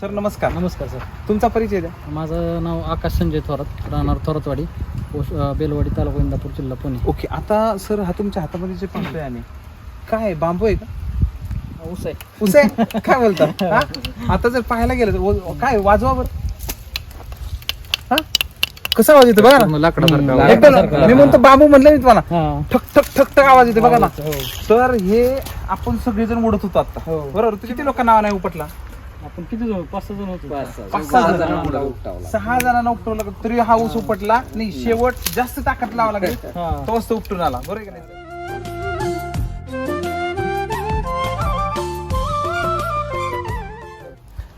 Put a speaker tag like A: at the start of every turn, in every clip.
A: Sir नमस्कार.
B: नमस्कार sir.
A: तुमचा परिचय द्या.
B: माझं नाव आकाश संजय थोरात राहणार थोरातवाडी पोस्ट अं, बेलवाडी तालुका इंदापूर जिल्हा पुणे.
A: ओके आता सर हा तुमच्या हातामध्ये जे पाहतोय आम्ही काय बांबू आहे का?
B: ऊस आहे.
A: ऊस आहे? काय बोलता? हा? आता जर पाहायला गेलं तर व- काय वाजवा बर? हा? कसा आवाज येतो बघा ना?
B: लाकडासारखा
A: हम्म,
B: आवाज.
A: एकदम
B: लाकडासारखा
A: मी म्हणतो बांबू म्हणलं मी तुम्हाला.
B: हा.
A: ठक ठक ठक ठक आवाज येतो बघा ना.
B: हो.
A: तर हे आपण सगळेजण ओढत होतो आता.
B: हो.
A: बरोबर? तू किती लोकांना नाव नाही उपटला?
B: आपण किती जण? पाच सहा जण होतो
A: पाच सहा जण. सहा जणांना उपटवलं का तरी हा ऊस उपटला नाही शेवट जास्त ताकद लावा लागेल.
B: हा.
A: तो वस्तू उपटून आला बरोबर आहे का नाही?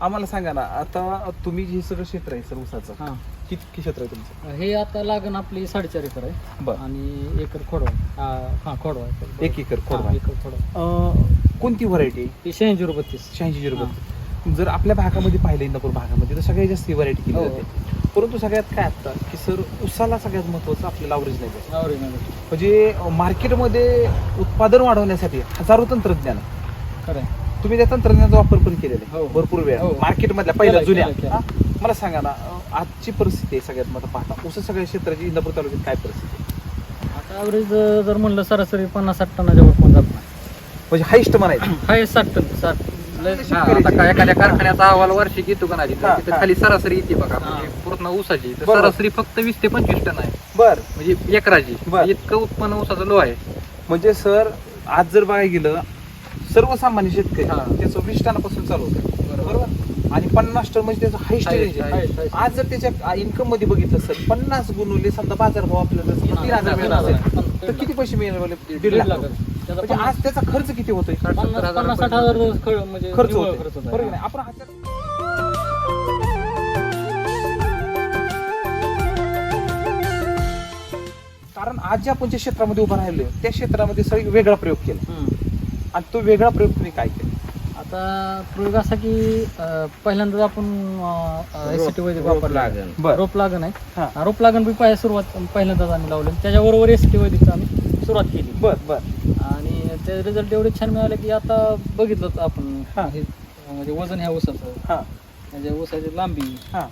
A: आम्हाला सांगा ना आता तुम्ही जे सगळं क्षेत्र आहे सर ऊसाचं
B: हा.
A: किती क्षेत्र आहे तुमचं?
B: हे आता लागण आपली साडेचार एकर आहे.
A: बर.
B: आणि एकर खोडवा. हा हा खोडवा आहे.
A: एक एकर खोडवा
B: हा. एकर खोडवा
A: अं, कोणती व्हरायटी
B: ही शहाऐंशी रुपये
A: शहाऐंशी झिरो जर आपल्या भागामध्ये पाहिलं इंदापूर भागामध्ये तर सगळ्यात जास्त व्हरायटी केली
B: हो.
A: जाते परंतु सगळ्यात काय आता की सर उसाला सगळ्यात महत्वाचं आपल्याला आवरेज नाही. म्हणजे मार्केटमध्ये उत्पादन वाढवण्यासाठी हजारो तंत्रज्ञान आहे.
B: खरं आहे.
A: तुम्ही त्या तंत्रज्ञानाचा वापर पण केलेला आहे
B: हो.
A: भरपूर वेळ
B: हो.
A: मार्केटमधल्या पहिल्या
B: केलाय,
A: जुन्या
B: केलाय.
A: हा? मला सांगा ना अं, आजची परिस्थिती आहे सगळ्यात मला पाहता ऊस सगळ्या क्षेत्राची इंदापूर तालुक्यात काय परिस्थिती आहे?
B: आता ॲव्हरेज जर म्हणलं सरासरी पन्नास साठ टनाच्या वर पण जात नाही
A: म्हणजे हायस्ट म्हणायचं
B: हाय साठ टन साठ
A: हा, आता
C: काय एखाद्या कारखान्याचा अहवाल वार्षिक येतो का नाही
A: हा,
C: तिथं
A: हा.
C: खाली सरासरी येते बघा. म्हणजे पूर्ण ऊसाची तर
A: बरोबर.
C: सरासरी फक्त वीस ते पंचवीस टन आहे
A: बर
C: म्हणजे एकराची
A: बर.
C: इतकं उत्पन्न ऊसाचं लो आहे
A: म्हणजे सर आज जर बघायला गेलं सर्वसामान्य शेतकरी
C: हा.
A: त्याचं वीस टनापासून चालू होतं बरोबर आणि पन्नास टन म्हणजे त्याचं
C: Highest,
A: रेंज आहे
B: highest, highest.
A: आज जर त्याच्या इन्कममध्ये बघितलं सर पन्नास गुणवले समजा बाजार भाव आपल्याला समजा तीन हजार मिळणार असेल तर किती पैसे मिळणार दीड
B: दीड
A: लाख.
B: त्याचा
A: म्हणजे
B: पन्नास-
A: आज त्याचा खर्च किती होतोय?
B: पन्नास पन्नास साठ. हजार खर्च म्हणजे
A: खर्च
B: निव्वळ
A: होतोय.
B: खर्च होतोय.
A: बरोबर आहे. आपण कारण आज जे आपण ज्या क्षेत्रामध्ये उभं राहिलोय त्या क्षेत्रामध्ये सगळी वेगळा प्रयोग केला.
B: हम्म.
A: आणि तो वेगळा प्रयोग तुम्ही काय केला?
B: आता प्रयोग असा की अं, पहिल्यांदाच आपण एस टी वैदिक वापरला.
A: बर.
B: रोप लागण आहे.
A: हा.
B: हा, रोप लागण बी पाहिजे सुरुवात पहिल्यांदाच आम्ही लावले. त्याच्याबरोबर एस टी वैदिकचं आम्ही सुरुवात केली.
A: बर बर.
B: ते रिझल्ट एवढे छान मिळाले की आता बघितलं आपण
A: हा.
B: हे, म्हणजे वजन ह्या ऊसाचं
A: हा
B: म्हणजे ऊसाची लांबी
A: हा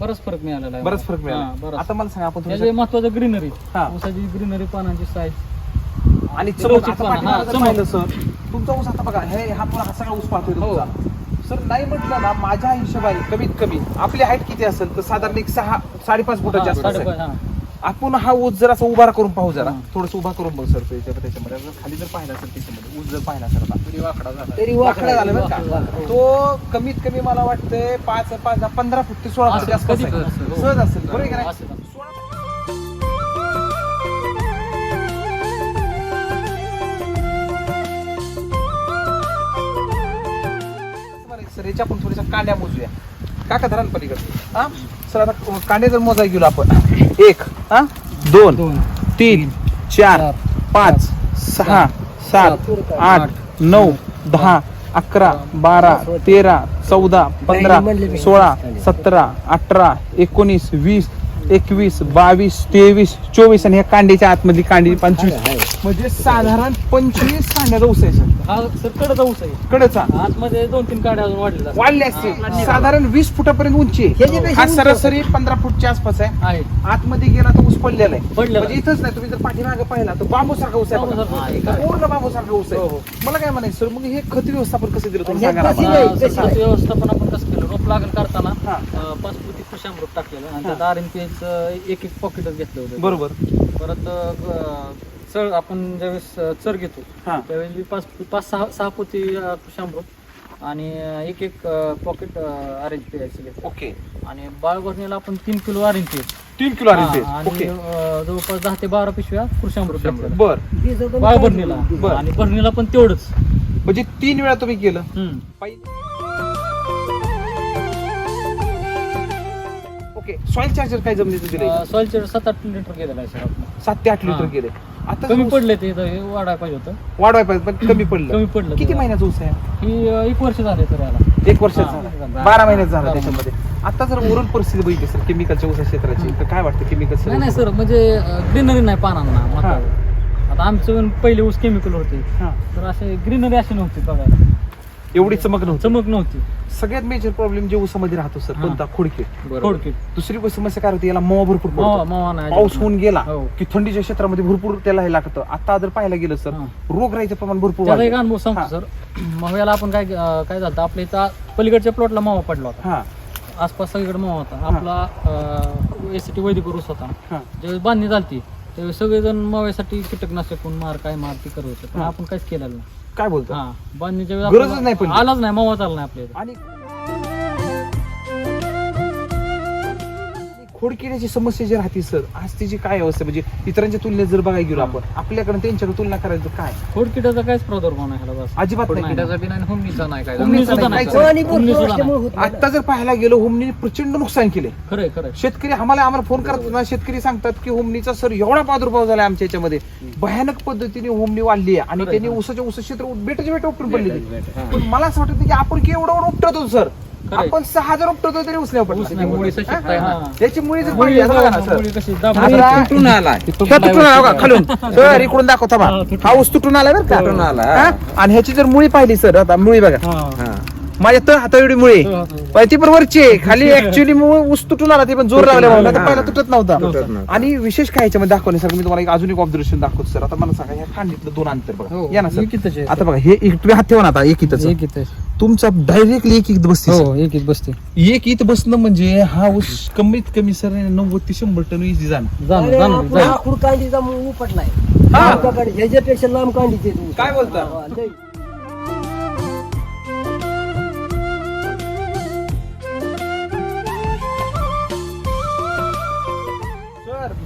B: बराच फरक मिळालेला आहे
A: बराच फरक
B: हा,
A: मिळाला
B: बराच.
A: आता मला सांगा आपण
B: त्याचे महत्वाचं ग्रीनरी
A: हा.
B: ऊसाची ग्रीनरी पानांची साईज
A: आणि
B: ते
A: चमक आता पाठीमागं
B: हा,
A: जर
B: चमक.
A: पाहिलं सर तुमचा ऊस आता बघा हे हा पुरा हा सगळा ऊस पाहतोय
B: हो.
A: तुमचा सर नाही म्हटलं ना माझ्या हिशोबाने कमीत कमी आपली हाईट किती असेल तर साधारण एक सहा साडेपाच फुटाची
B: साडेपाच. हा.
A: आपण हा ऊस जर असा उभा करून पाहू जरा
B: हा.
A: थोडस उभा करून बघ सर त्याच्या त्याच्यामध्ये जर खाली जर पाहिला सर त्याच्यामध्ये ऊस जर पाहिला सर आता
C: तरी वाकडा झाला
A: तरी वाकडा झाला बरं
B: वाकडा
A: का
B: झाला.
A: तो कमीत कमी मला वाटतंय पाच पाच पंधरा फूट ते सोळा फूट आसपास
B: कधी
A: आहे.
B: असेल, हो.
A: सहज असेल बरोबर आहे का नाही? सर याच्या आपण थोड्याशा कांड्या मोजूया काका धरा ना पलीकडे? हा? सर आता कांडे जर मोजायला गेलो आपण. एक हा? दोन तीन चार पाच सहा सात आठ नऊ दहा अकरा बारा तेरा चौदा पंधरा सोळा सतरा अठरा एकोणीस वीस एकवीस बावीस तेवीस चोवीस आणि ह्या कांड्याच्या आतमधली कांडी पंचवीस. म्हणजे साधारण पंचवीस आहे सर.
B: हा सर कडचा ऊस आहे
A: कडचा
B: आतमध्ये दोन तीन काड्या अजून वाढलेल्या आहेत.
A: वाढले असते साधारण वीस फुटापर्यंत उंची आहे. हा सरासरी पंधरा फुटच्या आसपास आहे. आतमध्ये गेला तर ऊस पडलेला आहे. म्हणजे इथंच नाही तुम्ही जर पाठीमागे पाहिला तर बांबू सारखा ऊस आहे. पूर्ण बांबू सारखा ऊस
B: हो,
A: आहे.
B: हो.
A: मला काय म्हणायचं सर मग हे खत व्यवस्थापन कसं दिलं तुम्ही सांगा
B: व्यवस्थापन आपण कसं केलं? रोप लागण करताना
A: हा.
B: पाच पोती कृषामृत टाकलेलं आणि
A: हा.
B: त्यात आर एन पी एक एक पॉकेटच घेतलं होतं.
A: बरोबर.
B: परत चर आपण ज्यावेळेस चर घेतो
A: हा.
B: त्यावेळेस मी पाच पाच सहा सहा पोती अं, कृषामृत आणि एक एक पॉकेट आर एन पी घेतलं
A: ओके.
B: आणि बाळगोरणीला आपण तीन किलो एन पी
A: तीन किलो
B: आणि
A: आहे ओके.
B: अं, जवळपास दहा ते बारा पिशव्या कृषामृत घेतलेलं.
A: बर.
B: बाळभरणीला
A: बरं.
B: आणि भरणीला पण तेवढंच.
A: म्हणजे तीन वेळा तुम्ही केलं?
B: हम्म.
A: ओके. सॉइल चार्जर काय जमिनीचं
B: सॉइल चार्जर सात आठ लिटर गेलेला आहे सर आपलं.
A: सात ते आठ लिटर
B: हा.
A: गेले आता
B: कमी
A: ऊस
B: पडले ते इथं, हे वाढायला पाहिजे होतं.
A: वाढवाय पाहिजे पण कमी पडलं.
B: कमी पडलं
A: किती
B: ते.
A: महिन्याचा ऊस आहे?
B: ही अं, एक वर्ष झाले तर याला.
A: एक
B: हा.
A: झाला. बारा महिन्यात झाला
B: बारा
A: त्याच्यामध्ये. आता जर ओरल परिस्थिती बघितली सर केमिकलच्या ऊसा क्षेत्राची तर काय वाटतं केमिकल
B: नाही नाही सर म्हणजे ग्रीनरी नाही पानांना. आता. आमचं पण पहिले ऊस केमिकल होते. तर असे ग्रीनरी अशी नव्हती बघायला.
A: एवढी चमक नव्हती.
B: चमक नव्हती.
A: सगळ्यात मेजर प्रॉब्लेम जे ऊसामध्ये राहतो सर
B: हा.
A: कोणता? खोडके.
B: खोडकीट
A: दुसरी समस्या काय होती याला भरपूर
B: मावा
A: पडतो.
B: मावा नाही
A: पाऊस होऊन गेला
B: हो.
A: की थंडीच्या क्षेत्रामध्ये भरपूर त्याला हे लागतं. आता जर पाहायला गेलं सर
B: हा.
A: रोग राहायचं प्रमाण भरपूर
B: त्याचा एक
A: वाढलं.
B: अनुभव
A: हा.
B: सर. माव्याला आपण काय अं, काय झालं आपल्या इथं पलीकडच्या प्लॉटला मावा पडला होता.
A: हा.
B: आसपास सगळीकडे मावा होता. आपला एस टी वैदिक ऊस होता.
A: हा.
B: ज्यावेळेस बांधणी झालती त्यावेळेस सगळेजण माव्यासाठी कीटकनाशक कोण मार काय मार ती करत होते. पण
A: हा.
B: आपण काहीच केलेलं नाही.
A: काय बोलतो
B: हा बांधणीच्या वेळेस
A: गरजच नाही पडली.
B: आलाच नाही मावा चालला नाही आपल्या इथं.
A: आणि खोडकिड्याची समस्या जी राहते सर आज तिची काय अवस्था म्हणजे इतरांच्या तुलनेत जर बघायला गेलो
B: हा.
A: आपण आपल्याकडे त्यांच्याकडे तुलना करायचं काय
B: खोडकिटाचा काहीच प्रादुर्भाव नाही ह्याला बस
A: अजिबात नाही
C: किटाचा बी नाही हुमणीचा नाही काय
B: नाही
A: काहीच
D: भरपूर असल्यामुळे. होत नाही.
A: आता जर पाहायला गेलो हुमनी प्रचंड नुकसान केले
B: खरंय खरंय
A: शेतकरी आम्हाला आम्हाला फोन करतात ना शेतकरी सांगतात की हुमनीचा सर एवढा प्रादुर्भाव झाला आमच्या याच्यामध्ये भयानक पद्धतीने हुमणी वाढली आहे आणि त्यांनी. ऊसाच्या ऊस क्षेत्र बेटाचे बेट उपटून पडले पण मला असं वाटतं की आपण की एवढं उपटत होतो सर. आपण सहा हजार उपटतो तरी ऊस नाही
B: ऊस
A: उपटला
B: नाही
C: मुळीचं
B: उपटला.
C: शिकताय ना.
B: हा.
A: याची मुळी जर बघा ना सर आता-.
E: तुटून आलाय
A: ह्या तुटून आला बघा, खालून सर इकडून दाखव थांबा
B: हा.
A: हा ऊस तुटून आला बरं का
E: तुटून आला.
A: हा? आणि ह्याची जर मुळी पाहिली सर आता मुळी बघा. माझ्या तर हाता एवढी मुळी
B: हा.
A: पण ती पण वरची आहे खाली ऍक्च्युली ऊस तुटून आला ते पण जोर लावल्या म्हणून आता
E: हा.
A: पहिला तुटत
E: तुटत
A: नव्हता. आणि विशेष काय याच्यामध्ये दाखवण्यासाठी मी तुम्हाला एक अजून एक ऑब्झर्वेशन दाखवतो सर आता मला सांगा ह्या खांडीतलं दोन अंतर बघा
B: हो,
A: या ना सर. आता बघा हे एक तुम्ही हात ठेवा ना आता एक इथं. तुमचा डायरेक्टली एक इथं बसते
B: हो एकीत बसते
A: सर. एक इथं बसणं म्हणजे हा ऊस कमीत कमी सर नव्वद ते शंभर टन इझी जाणार
D: उपटलाय
A: हा. काय बोलता?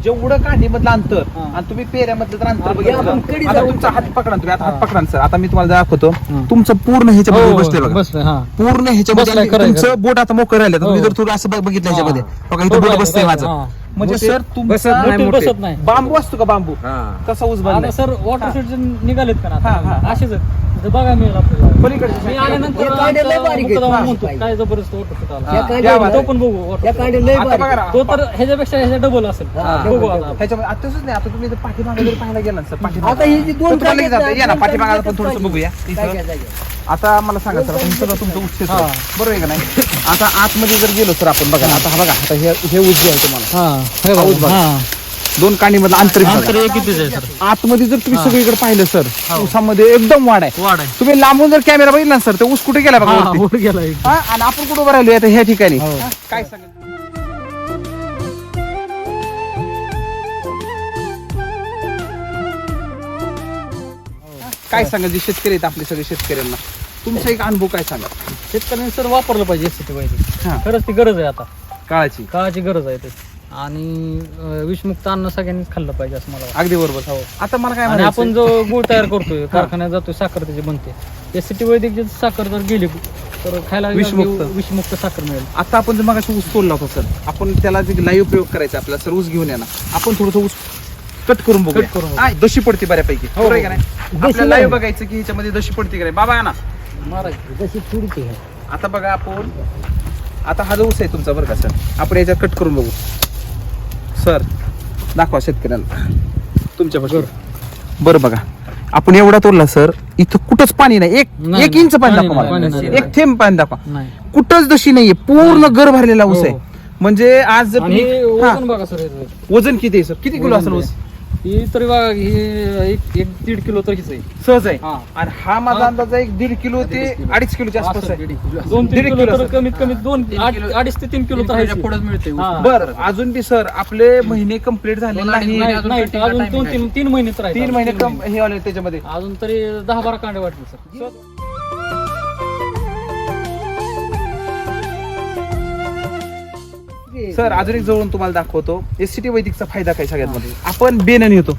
A: जेवढं कांडीमधलं अंतर
B: हा.
A: आणि तुम्ही पेऱ्यामधलं तर अंतर आता
D: जाऊन
A: तुमचा हात पकडा तुम्ही आता हात
B: हा.
A: पकडा सर आता मी तुम्हाला दाखवतो
B: हा.
A: तुमचं पूर्ण ह्याच्यामध्ये बसले बघा
B: बसले हा
A: पूर्ण ह्याच्यामध्ये
B: बसलाय,
A: आणि
B: खरंय,
A: तुमचं. बोट आता मोकळं राहिलं
B: हो.
A: तुम्ही जर थोडं असं बघ- बघितलं
B: हा.
A: ह्याच्यामध्ये बघा इथं
B: हो,
A: बोट बसतंय
B: right,
A: माझं
B: हा.
A: म्हणजे सर तुमचा
E: बसत नाही
B: मोठे
E: मोठे.
B: बसत नाही
A: बांबू असतो का बांबू
E: हा.
A: तसा
B: आता
A: बांधलाय
B: सर वॉटर निघालेत का
A: हा, हा.
B: आता? असेच आहेत. बघा मिळेल आपल्याला
A: पलीकडच्या
B: मी
A: side.
B: आल्यानंतर
D: हे कांडे लय
B: आमचा
D: बारीक आहेत.
B: मुक्काम
A: हा.
B: म्हणतो, काय जबरदस्त वॉटर शूट आला
D: या
A: हा.
D: कांड्या
A: या
D: आहेत
B: तो पण बघू
D: या लय
A: आता
D: बारीक
A: बघा
D: आहेत.
A: ना
B: तो तर ह्याच्यापेक्षा ह्याच्या डबल असेल
D: हा,
B: बघू
D: double,
B: आता
D: double.
A: ह्याच्यामध्ये आता तसंच नाही आता तुम्ही जर पाठीमागे जर पाहायला गेला ना सर पाठीमागे
D: ही जी दोन
A: तर तुम्हाला. या ना थोडंसं. बघूया
D: काय. काय?
A: आता मला सांगा सर आपण सगळं तुमचं उच्च
B: हा.
A: बरोबर आहे का नाही आता आतमध्ये जर गेलो सर आपण बघा आता हा बघा आता हे हे आहे तुम्हाला
B: हा हे. बघा. हा.
A: दोन कांडी मधलं अंतर बघा.
B: अंतर एकीतच आहे सर
A: आतमध्ये जर तुम्ही
B: हा.
A: सगळीकडे पाहिलं सर
B: हो.
A: ऊसामध्ये एकदम वाढ आहे
B: वाढ आहे
A: तुम्ही लांबून जर कॅमेरा बघितला ना सर तर ऊस कुठे गेला बघा
B: हा,
A: वरती.
B: वर गेला एक.
A: हा, आणि आपण कुठे उभं राहिलो आता ह्या ठिकाणी
B: हो.
A: हा, काय सांगाल काय सांगा जे शेतकरी आहेत आपले सगळे शेतकऱ्यांना तुमचा एक अनुभव काय सांगा
B: शेतकऱ्यांनी सर वापरलं पाहिजे
A: हा.
B: खरंच ती गरज आहे आता
A: काळाची
B: काळाची गरज आहे ते आणि विषमुक्त अन्न सगळ्यांनीच खाल्लं पाहिजे असं मला वाटतं.
A: अगदी बरोबर
B: हो
A: आता मला काय
B: आणि? आपण जो गुळ तयार करतोय कारखान्यात जातोय साखर त्याची बनते एस टी वैदिक जी साखर जर गेली तर खायला
A: विषमुक्त.
B: विषमुक्त साखर मिळेल
A: आता आपण जर मगाशी ऊस तोडला होता सर आपण त्याला जे लाईव्ह प्रयोग करायचा आपल्याला सर ऊस घेऊन येणार आपण थोडस ऊस कट करून बघू
B: Cut करून बघू.
A: दशी पडते बऱ्यापैकी
B: हो,
A: बरोबर आहे का
B: हो.
A: नाही आपल्याला. लाईव्ह बघायचं की ह्याच्यामध्ये दशी पडते का नाही बाबा ना
B: महाराज
D: जशी थोडीची आहे.
A: आता बघा आपण आता हा जो ऊस आहे तुमचा बरं का सर आपण याच्यात कट करून बघू सर दाखवा शेतकऱ्यांना तुमच्या बरं. बघा. आपण एवढा तोडला सर इथं कुठंच पाणी नाही. एक
B: नाही,
A: एक इंच पाणी
B: पाणी
A: दाखवा
B: नाही, पाणी
A: मला
B: नाही.
A: एक थेंब पाणी दाखवा.
B: नाही.
A: कुठंच दशी नाहीये. पूर्ण घर भरलेला ऊस आहे.
B: हो.
A: म्हणजे आज जर
B: आणि
A: तुम्ही- हा,
B: वजन बघा सर याचं.
A: वजन किती आहे सर? किती किलो असेल ऊस?
B: ही तरी बघा ही एक एक दीड किलो तर हीच आहे.
A: सहज आहे?
B: हा.
A: आणि हा माझा
B: हा.
A: अंदाज आहे एक दीड किलो ते अडीच किलोच्या आसपास
B: असं
A: आहे.
B: दोन
A: दीड
B: तीन किलो
A: किलो
B: तर
A: असेल.
B: कमीत कमी दोन आठ- अडीच ते तीन किलो तर आहे
C: पुढेच मिळते
B: हा.
A: बर अजून बी सर आपले महिने कंप्लीट झाले
C: दोन
A: नाही.
C: अडीच
B: नाही
C: अजून
B: नाही, दोन
C: आहे.
B: तीन तीन महिने तर
A: तीन महिने कम. हे आले त्याच्यामध्ये.
B: अजून तरी दहा बारा कांडे वाटले सर
A: सर अजून एक जवळून तुम्हाला दाखवतो. एससीटी वैदिकचा फायदा काय सगळ्यात मध्ये आपण बेन येतो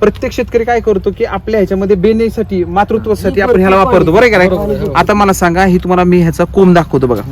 A: प्रत्येक शेतकरी काय करतो की आपल्या ह्याच्यामध्ये बेनेसाठी मातृत्वासाठी आपण ह्याला वापरतो. बरं आहे का नाही. आता मला सांगा ही तुम्हाला मी ह्याचा कोंब दाखवतो बघा.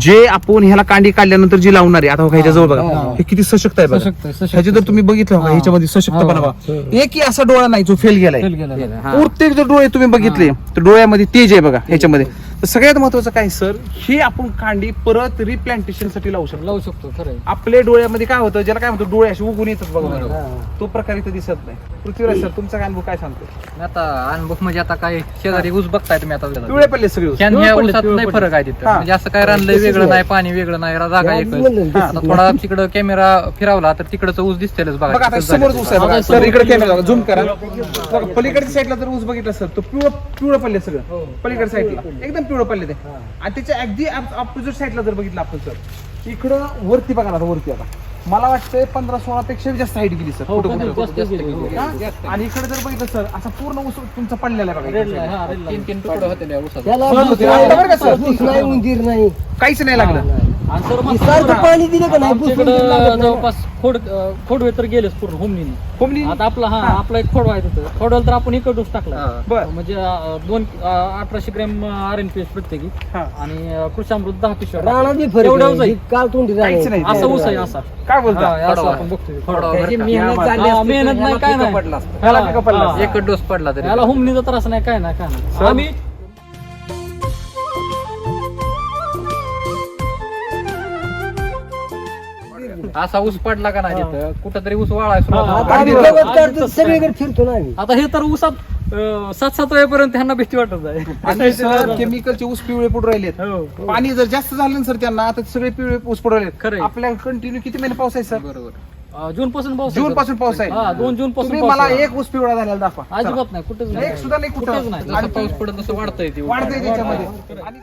A: जे आपण ह्याला कांडी काढल्यानंतर जी लावणार आहे आता बघा ह्याच्या जवळ बघा.
B: हा.
A: हे. किती सशक्त आहे बघा.
B: सशक्त सशक्त
A: ह्याचे जर तुम्ही बघितलं बघा
B: हा.
A: ह्याच्यामध्ये सशक्तपणा
B: हा.
A: बघा. एकही असा डोळा नाही जो फेल गेलाय. प्रत्येक जर डोळे तुम्ही बघितले तर डोळ्यामध्ये तेज आहे बघा ह्याच्यामध्ये. तर सगळ्यात महत्वाचं काय सर ही आपण कांडी परत रिप्लांटेशनसाठी लावू शकतो
B: लावू शकतो खरं.
A: आपल्या डोळ्यामध्ये काय होतं ज्याला काय म्हणतो डोळे असे उगून येतात बघा.
D: हा.
A: तो प्रकार इथं दिसत नाही पृथ्वीराज सर तुमचा काय अनुभव काय सांगतो
C: आता अनुभव म्हणजे आता काय शेजारी ऊस बघताय तुम्ही आता
A: पिवळे पडले सगळे ऊस.
B: पिवळे
C: ऊसात नाही. फरक आहे तिथं
A: हा.
C: म्हणजे असं काय रानलंय वेगळं. नाही पाणी वेगळं नाही जागा
A: हा.
C: आता थोडा तिकडं कॅमेरा फिरवला तर तिकडचं ऊस दिसतेलच बघा
A: बघा आता
C: तिथंच
A: समोर. ऊस आहे बघा
B: हा,
A: सर इकडे कॅमेरा झूम करा बघा, पलीकडच्या साईडला जर ऊस बघितलं सर तो पिवळं पिवळं पडले सगळं पलीकडच्या साईडला एकदम पिवळं पडले ते
D: हा.
A: आणि त्याच्या अगदी अपोजिट साईडला जर बघितलं आपण सर इकडं वरती बघा ना आता वरती आता मला वाटतंय पंधरा सोळा पेक्षा जास्त हाईट गेली सर
B: हो,
A: कुठं
B: कधी
A: कुठं.
B: जास्त गेली.
A: हा? आणि इकडे जर बघितलं सर असा पूर्ण ऊस तुमचा पडलेला आहे बघा
B: रेड
A: इकडे.
B: line, हा, red line.
C: तीन तीन तुकडे होते त्या ऊसाचे.
D: त्याला
A: सहज होते. आता बरं का सर?
D: भूस नाही उंदीर नाही
A: काहीच नाही लागलं
B: आणि सर मग
D: सारखं पाणी दिलं का नाही भूस उंदीर लागत
B: आमच्याकडं
D: नाही ना.
B: जवळपास खोड अं, खोडवे तर गेलेच पूर्ण होमनीने
A: कोंबडी
B: आता आपला हा. आपला एक खोडवा आहे तिथं खोडवाला तर आपण एक डोस टाकला
C: हा.
A: बर
B: म्हणजे अं, दोन अं, अठराशे gram R N P S प्रत्येकी
A: हा
B: आणि अं, कृषामृत दहा पिशव्या.
D: बी फरक
B: एवढं
D: आहे. ही काल तोंडी
A: काहीच नाही.
B: असा ऊस आहे असा
A: काय बोलता
B: हा, असं
C: खोडवा
B: आपण बघतोय
C: खोडवा
B: खोडवा.
C: बरं
D: त्याची
C: का?
D: मेहनत
B: हा,
D: असती
B: मेहनत नाही, काय नाही.
D: पडलं असतं.
B: हा.
C: एकच डोस पडला तरी
B: याला हुमणीचा त्रास नाही काय नाही काय नाही आम्ही
C: असा ऊस पडला का नाही. तिथं कुठं तरी ऊस वाळाय
B: हा.
D: आता आम्ही
A: अगदी
D: गवत
B: बरोबर.
D: काढतो सगळीकडे फिरतो ना आम्ही
B: आता हे तर ऊसात अं, सात सात वेळेपर्यंत ह्यांना भीती वाटत आहे
A: आणि सर केमिकलचे ऊस पिवळे पडून राहिलेत
B: हो.
A: पाणी जर जास्त झालं ना सर त्यांना तर सगळे पिवळे ऊस पडून राहिलेत
B: खरंय.
A: आपल्या कंटिन्यू किती महिने पाऊस आहे सर
C: बरोबर
B: जून पासून पाऊस आहे,
A: जून. पासून पाऊस आहे
B: हा दोन जून पासून
A: तुम्ही मला एक ऊस पिवळा झालेला दाखवा चला.
B: अजिबात नाही कुठेच नाही
A: एक सुद्धा नाही कुठं.
B: कुठेच नाही
C: जसं पाऊस पडत तसं वाढतंय ते ऊस.
A: वाढते त्याच्यामध्ये आणि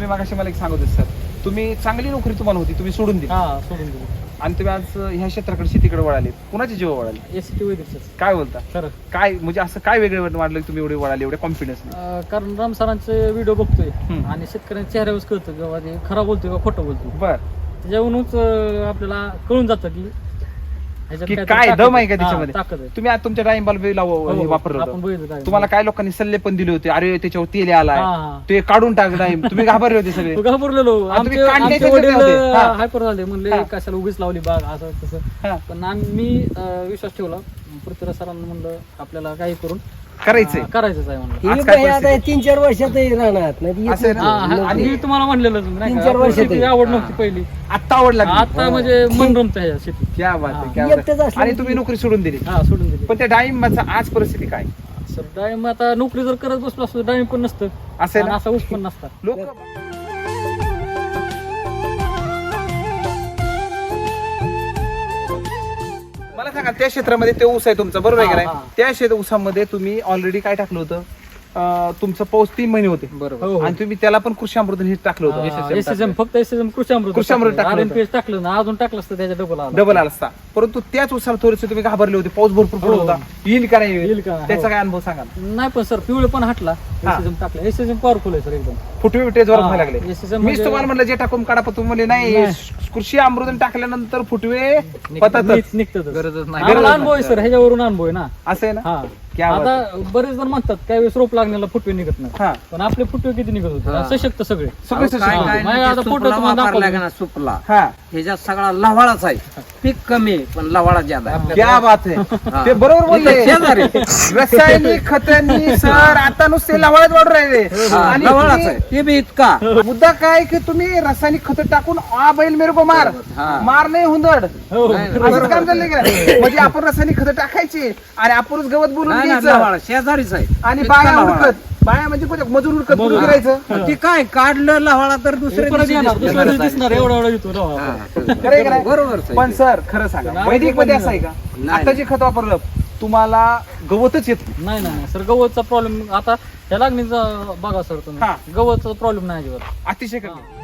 A: तुम्ही मागाशी मला एक सांगत होते सर. तुम्ही चांगली नोकरी तुम्हाला होती तुम्ही सोडून दिली.
B: हा सोडून दिली.
A: आणि तुम्ही आज ह्या क्षेत्राकडे शेतीकडे वळाले. कुणाची जीव वळाले?
B: एस टी वैदिकच
A: काय बोलता?
B: खरं.
A: काय म्हणजे असं काय वेगळे वाटलं की तुम्ही एवढे वळाले एवढे कॉन्फिडन्स
B: अं, कारण राम सरांचे व्हिडिओ बघतोय.
A: हम्म.
B: आणि शेतकऱ्यांच्या चेहऱ्यावर कळतं की बाबा ते खरा बोलतोय का खोटं बोलतोय.
A: बर.
B: त्याच्यावरूनच अं, आपल्याला कळून जातं की ह्याच्यात
A: की
B: काहीतरी
A: काय
B: ताकद
A: दम आहे का
B: हा,
A: त्याच्यामध्ये
B: आहे
A: तुम्ही आज तुमच्या टाइम बल्ब
B: हो, हो.
A: वापरलं
B: आपण
A: होतं
B: बघितलं काय.
A: तुम्हाला काय लोकांनी सल्ले पण दिले होते अरे त्याच्यावर तेल आलाय
B: हा, हा.
A: ते काढून टाक टाइम तुम्ही घाबरले होते सगळे
B: तो घाबरलेलो
A: तुम्ही
B: आमचे
A: कांड्याच्या
B: आमचे वडील
A: ह्याच्यात होते. हा.
B: हायपर झाले म्हणले. कशाला उगीच लावली बाग असं तसं
A: हा.
B: पण आम्ही अं, विश्वास ठेवला पृथ्वीराज सरांना म्हणलं आपल्याला काही करून
A: करायचंय.
B: करायचंच आहे म्हणलं.
A: आज
D: ही
A: काय
D: बाई आता
A: परिस्थिती?
D: तीन चार वर्षात राहणार. नाही
A: असं आहे ना?
B: हा, हा,
A: आणि-
B: मी तुम्हाला म्हणलेलं नाही
D: तीन
B: का,
D: चार
B: आपल्याला
D: वर्षात आहे.
B: आवड नव्हती पहिली.
A: आता आवड लागली.
B: आता म्हणजे मन रमतं ह्या शेतीत.
A: क्या बात
B: हा.
A: आहे क्या बात
D: एकटंच
A: आहे.
D: असलं
A: आणि तुम्ही नोकरी सोडून दिली.
B: हा सोडून दिली.
A: पण त्या डाळिंबाचा आज परिस्थिती काय?
B: सर डाळिंब आता नोकरी जर करत बसलो असतो डाळिंब पण नसतं.
A: असं आहे
B: आणि
A: ना?
B: असा ऊस पण नसता
A: लोक त्या क्षेत्रामध्ये ते ऊस आहे तुमचा बरोबर आहे का
B: हा,
A: नाही
B: हा.
A: त्या शेत ऊसामध्ये तुम्ही ऑलरेडी काय टाकलं होतं तुमचं पाऊस तीन महिने होते.
C: बरोबर.
B: हो
A: आणि तुम्ही त्याला पण कृषी अमृत हे टाकलं होतं
B: एस एस एम फक्त एस एस एम कृषी अमृत
A: कृषी अमृत टाकलं.
B: टाकलं ना अजून टाकलं असतं त्याच्या डबल
A: डबल आला असता. परंतु त्याच उसाला थोडेसे तुम्ही घाबरले होते. पाऊस भरपूर पडत
B: हो.
A: होता. येईल का नाही?
B: येईल का? हो.
A: त्याचा काय अनुभव सांगा
B: नाही पण सर पिवळे पण हटला.
A: हा.
B: एस एस एम टाकलं. एस एस एम पॉवरफुल आहे सर एकदम.
A: फुटवे
B: हा.
A: व्हायला लागले.
B: SSM
A: मीच
B: म्हणजे-
A: तुम्हाला म्हणलं जे टाकून काढा पण तुम्ही नाही. कृषी अमृत टाकल्यानंतर फुटवे पततच.
B: नीट निघतं
C: गरजच नाही.
B: अनुभव आहे सर ह्याच्यावरून अनुभव आहे ना.
A: असं आहे ना? बात
B: आता बरेच जण म्हणतात काही वेळेस रोप लागण्याला फुटवे निघत नाही
A: हा.
B: पण आपले फुटवे किती निघत
C: हा.
B: होते सशक्त सगळे.
A: सगळे
E: काय
A: सगळे.
E: काय
B: माझ्या
E: नाही,
B: आता
E: ते
B: फोटो
E: सुपला
B: तुम्हाला
E: वापरला
B: दाखवतो.
E: का ना सुपला?
A: हा.
E: ह्याच्यात सगळा लवाळाच आहे. पीक कमी आहे, पण लवाळा ज्यादा आहे.
A: क्या बात आहे.
E: हा.
A: ते बरोबर बोलले.
E: शेजारी.
A: रासायनिक खतांनी सर आता नुसते लावळत वाढून राहिले.
E: हा,
A: आणि
E: लवाळाच
A: तुम्ही-
E: आहे. ते बी इतका.
A: मुद्दा काय की तुम्ही रासायनिक खत टाकून आ बैल मेरे को मार.
E: हा.
A: मार नाही हुंदड.
B: हो.
A: असं काम चाललंय का? म्हणजे आपण रासायनिक खत टाकायची आणि आपणच गवत बोलून
E: नाही, नाही,
A: घ्यायचं.
E: लवाळा. शेजारीच आहे.
A: आणि
E: इतका
A: बाया
E: लवाळा.
A: बाया म्हणजे कोणत्या? मजूर गिरायचं
E: ते काय काढलं लवाळा तर दुसऱ्या
B: परत
E: दिवशी
B: येणार
E: दिसणार.
B: दुसऱ्या दिवशी दिसणार एवढा एवढा येतो ना
E: हा.
A: खरं आहे का नाही?
E: बरोबरच आहे
A: पण
E: ते.
A: सर खरं सांगा
B: पण
A: वैदिकमध्ये असं आहे का. आता जे खत वापरलं तुम्हाला गवतच येत नाही.
B: नाही नाही सर गवतचा प्रॉब्लेम आता त्या लागणीचा बघा सर
A: हा.
B: तुम्ही गवतचा प्रॉब्लेम नाही अजिबात
A: अतिशय कमी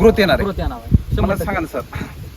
A: ग्रोथ येणार आहे
B: परत येणार आहे. शंभर
A: मला
B: टक्के.
A: सांगा ना सर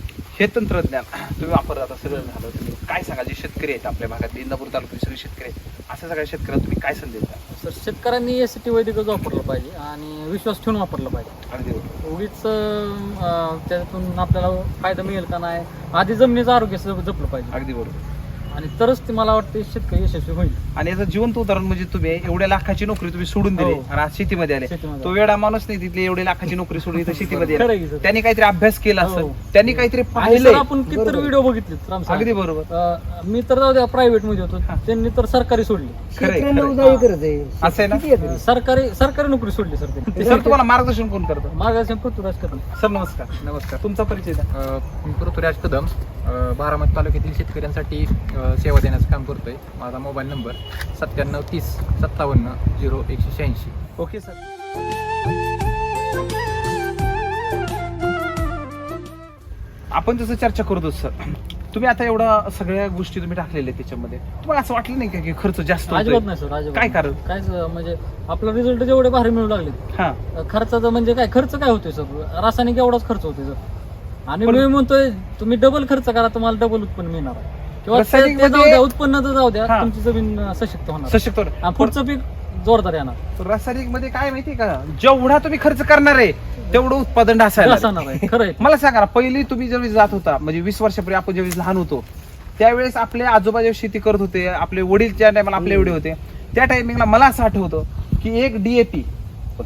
A: हे तंत्रज्ञान तुम्ही वापरत सगळं झालं. तुम्ही काय सांगा जे शेतकरी आहेत आपल्या भागात इंदापूर तालुक्यात सगळे शेतकरी आहेत अशा सगळ्या शेतकऱ्यांना तुम्ही काय संदेश द्याल?
B: सर शेतकऱ्यांनी एस टी वैदिकच वापरलं पाहिजे आणि विश्वास ठेवून वापरलं पाहिजे.
A: अगदी बरोबर.
B: उगीच अं, त्यातून आपल्याला फायदा मिळेल का नाही? आधी जमिनीचं आरोग्य जपलं पाहिजे.
A: अगदी बरोबर.
B: आणि तरच ते मला वाटतं शेतकरी यशस्वी होईल
A: आणि याचं जिवंत उदाहरण म्हणजे तुम्ही एवढ्या लाखाची नोकरी तुम्ही सोडून दिली
B: हो.
A: आणि आज शेतीमध्ये आले
B: शेतीमध्ये.
A: तो वेळा माणूस नाही तिथले एवढी लाखाची नोकरी सोडून इथं शेतीमध्ये
B: खरं
A: आला.
B: आहे की सर?
A: त्यांनी काहीतरी अभ्यास केला असेल
B: हो.
A: त्यांनी काहीतरी
B: आणि सर
A: पाहिलंय
B: आपण कितीतरी व्हिडिओ बघितले राम.
A: अगदी बरोबर
B: अं, मी तर जाऊ द्या प्रायव्हेटमध्ये होतो
A: हा.
B: त्यांनी तर सरकारी सोडली
A: खरंय, खरंय.
D: आहे
A: असं आहे ना?
D: किती?
B: सरकारी सरकारी नोकरी सोडली सर त्यांनी
A: सर तुम्हाला मार्गदर्शन कोण करतं
B: मार्गदर्शन पृथ्वीराज कदम
A: सर नमस्कार
C: नमस्कार
A: तुमचा परिचय द्या
C: अ, मी पृथ्वीराज कदम अ, बारामती तालुक्यातील शेतकऱ्यांसाठी अ, सेवा देण्याचं काम करतोय. माझा मोबाईल नंबर सत्त्याण्णव तीस सत्तावन्न झिरो एकशे शहाऐंशी.
A: ओके सर आपण जसं चर्चा करतो सर तुम्ही आता एवढा सगळ्या गोष्टी तुम्ही टाकलेल्या आहेत त्याच्यामध्ये. तुम्हाला असं वाटलं नाही का की खर्च जास्त
B: अजिबात? नाही सर अजिबात
A: काय. कारण?
B: कायच म्हणजे आपला रिझल्ट जेवढे भारी मिळू लागले
A: हा.
B: खर्चाचं म्हणजे काय खर्च काय होतोय सर रासायनिक एवढाच खर्च होतोय सर आणि मी म्हणतोय तुम्ही डबल खर्च करा तुम्हाला डबल उत्पन्न मिळणार आहे. किंवा
A: रासायनिक
B: ते जाऊ
A: मध्ये-
B: जाऊ द्या
A: हा.
B: तुमची जमीन अं, सशक्त होणार.
A: सशक्त होणार.
B: आणि पुढचं पीक जोरदार येणार.
A: रासायनिकमध्ये काय माहितीये का? जेवढा तुम्ही खर्च करणार आहे तेवढं उत्पादन ढासायला
B: असणार आहे खरं आहे.
A: मला सांगा ना पहिली तुम्ही ज्यावेळी जात होता म्हणजे वीस वर्षापूर्वी आपण ज्यावेळेस लहान होतो त्यावेळेस आपले आजोबा जेव्हा शेती करत होते आपले वडील ज्या टायमाला आपले एवढे होते. त्या टायमिंगला मला असं आठवतं की एक डीएपी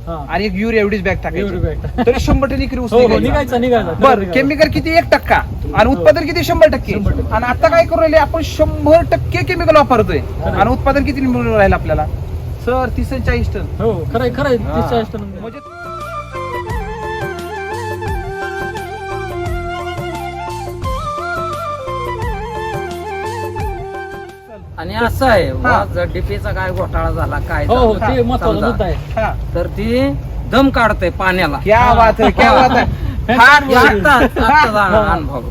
B: हा.
A: आणि एक युरिया एवढीच बॅग
B: एवढी
A: टाकायची. तरी शंभर टन इकरी ऊस
B: हो हो
A: निघायचा.
B: निघायचं निघायचं खरं
A: बर
B: निघायचं.
A: केमिकल किती? एक टक्का. आणि उत्पादन किती? शंभर टक्के.
B: शंभर टक्के.
A: आणि आता काय करू राहिले? आपण शंभर टक्के केमिकल वापरतोय. आणि उत्पादन किती मिळून राहिलं आपल्याला? सर तीस आणि चाळीस टन.
B: हो खरं आहे खरं आहे
A: हा.
B: तीस चाळीस टन.
A: म्हणजे
E: आणि असं आहे
A: हा.
E: डीपीचा काय घोटाळा झाला काय
B: हो हो
E: झालं,
B: ते महत्त्वाचा
E: समजा,
B: मुद्दा आहे.
A: हा.
E: तर ती दम काढते पाण्याला.
A: क्या बात आहे क्या बात हा
E: हे. आत्ता- आत्ताचा अनुभव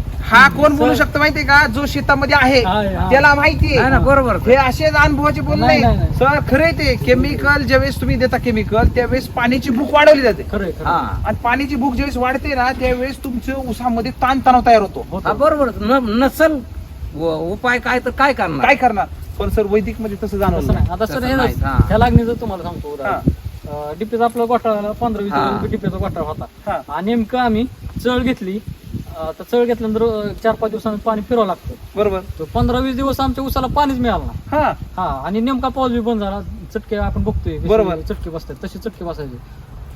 A: कोण बोलू शकतो माहितीये का? जो शेतामध्ये आहे
B: आहे, हा.
A: त्याला माहितीये
E: आहे. ना बरोबर.
A: हे असेच अनुभवाचे बोल
B: नाही,
A: नाही
B: नाही, नाही.
A: सर खरे ते. केमिकल ज्यावेळेस तुम्ही देता केमिकल त्यावेळेस पाण्याची भूक वाढवली जाते.
B: खरं
E: हा.
A: आणि पाण्याची भूक ज्यावेळेस वाढते ना त्यावेळेस तुमच्या उसामध्ये ताण तणाव तयार होतो.
E: हा बरोबर. न- नसल व- उपाय काय तर काय करणार?
A: काय करणार? पण सर वैदिकमध्ये तसं जाणवलं
B: नाही. आता सर
E: तसं
B: हे
E: नाही, हा.
B: ह्या लागणीचं तुम्हाला सांगतो उदाहरण. डिपीचा आपला घोटाळा पंधरा वीस
E: हा.
B: रुपये डिपीचा घोटाळा होता.
A: हा.
B: आणि नेमकं आम्ही चळ घेतली. अं, तर चळ घेतल्यानंतर अं, चार पाच दिवसांनी पाणी फिरावं लागतं.
A: बरोबर.
B: तर पंधरा वीस दिवस आमच्या उसाला पाणीच मिळालं
A: हा.
B: हा. आणि नेमका पाऊस बी बंद झाला. चटके आपण बघतोय.
A: बरोबर.
B: चटके बसतात. तसे चटके बसायचे.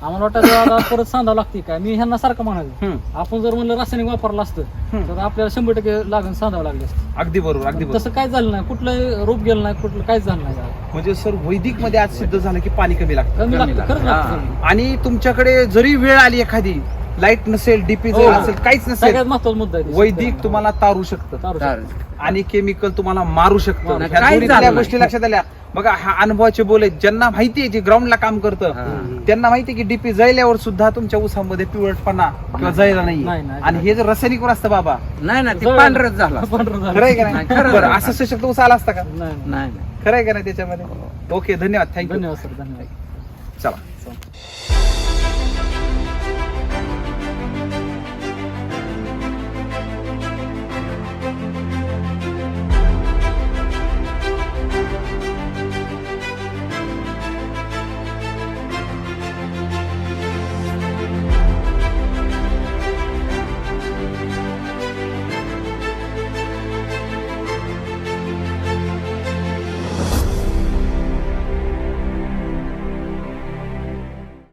B: आम्हाला वाटायचं आता परत सांधावं लागते काय मी ह्यांना सारखं
A: हम्म.
B: आपण जर म्हणलं रासायनिक वापरलं असतं. तर आपल्याला शंभर टक्के लागून सांधावं लागले असतं
A: अगदी बरोबर अगदी बरोबर
B: तसं काय झालं नाही कुठलं रोप गेलं नाही कुठलं काहीच झालं नाही.
A: म्हणजे सर वैदिकमध्ये आज सिद्ध झालं की पाणी कमी लागतं
B: कमी.
A: आणि तुमच्याकडे जरी वेळ आली एखादी लाइट नसेल डीपी
B: हो.
A: नसेल काहीच नसेल
B: सगळ्यात महत्त्वाचा मुद्दा आहे तो.
A: वैदिक तुम्हाला तारू शकतं
B: तारू
E: चालेल.
B: शकतो.
A: आणि केमिकल तुम्हाला मारू शकतं ह्या दोन्ही
E: नाही.
A: गोष्टी लक्षात आल्या बघा हा अनुभवाचे बोल आहेत ज्यांना माहितीये जे ग्राउंडला काम करतं
E: हा.
A: त्यांना माहितीये की डीपी जळल्यावर सुद्धा तुमच्या ऊसामध्ये पिवळटपणा किंवा जळला
B: नाही,
A: नाही
B: नाही.
A: आणि हे जर रासायनिकवर असतं बाबा
E: नाही ना ते पांढरच झाला
B: पांढरं झालं.
A: खरं आहे का
E: नाही,
A: नाही
E: खरं
A: बरं. असं सशक्त ऊस आला असता का
B: नाही नाही.
E: नाही नाही
A: खरं आहे का नाही त्याच्यामध्ये ओके धन्यवाद थँक्यू
B: धन्यवाद सर धन्यवाद
A: चला